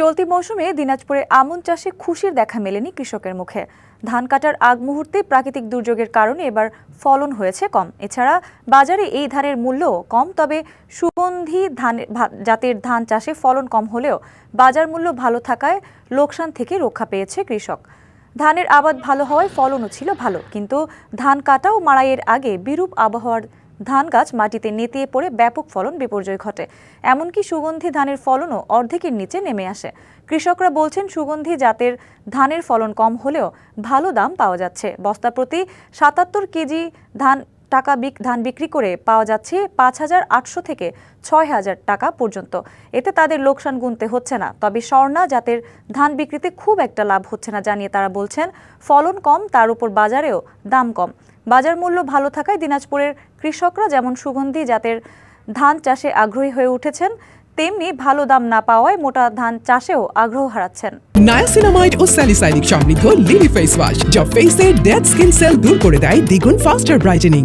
চলতি মৌসুমে দিনাজপুরে আমন চাষে খুশির দেখা মেলেনি কৃষকের মুখে। ধান কাটার আগ মুহূর্তে প্রাকৃতিক দুর্যোগের কারণে এবার ফলন হয়েছে কম। এছাড়া বাজারে এই ধানের মূল্য কম, তবে সুগন্ধি ধান জাতের ধান চাষে ফলন কম হলেও বাজার মূল্য ভালো থাকায় লোকসান থেকে রক্ষা পেয়েছে কৃষক। ধানের আবাদ ভালো হওয়ায় ফলনও ছিল ভালো, কিন্তু ধান কাটা ও মাড়াইয়ের আগে বিরূপ আবহাওয়ার ধান গাছ মাটিতে নেতিয়ে পড়ে ব্যাপক ফলন বিপর্যয় ঘটে। এমনকি সুগন্ধি ধানের ফলনও অর্ধেকের নিচে নেমে আসে। কৃষকরা বলছেন, সুগন্ধি জাতের ধানের ফলন কম হলেও ভালো দাম পাওয়া যাচ্ছে। বস্তা প্রতি সাতাত্তর কেজি ধান টাকা ধান বিক্রি করে পাওয়া যাচ্ছে পাঁচ হাজার আটশো থেকে ছয় হাজার টাকা পর্যন্ত। এতে তাদের লোকসান গুনতে হচ্ছে না। তবে স্বর্ণা জাতের ধান বিক্রিতে খুব একটা লাভ হচ্ছে না জানিয়ে তারা বলছেন, ফলন কম, তার উপর বাজারেও দাম কম। বাজার মূল্য ভালো থাকায় দিনাজপুরের কৃষকরা যেমন সুগন্ধি জাতের ধান চাষে আগ্রহী হয়ে উঠেছেন, তেমনি ভালো দাম না পাওয়ায় মোটা ধান চাষেও আগ্রহ হারাচ্ছেন। নায়াসিনামাইড ও স্যালিসাইলিক সমৃদ্ধ লিলি ফেস ওয়াশ যা ফেসের ডেড স্কিন সেল দূর করে দেয় দ্বিগুণ ফাস্টার ব্রাইটেনিং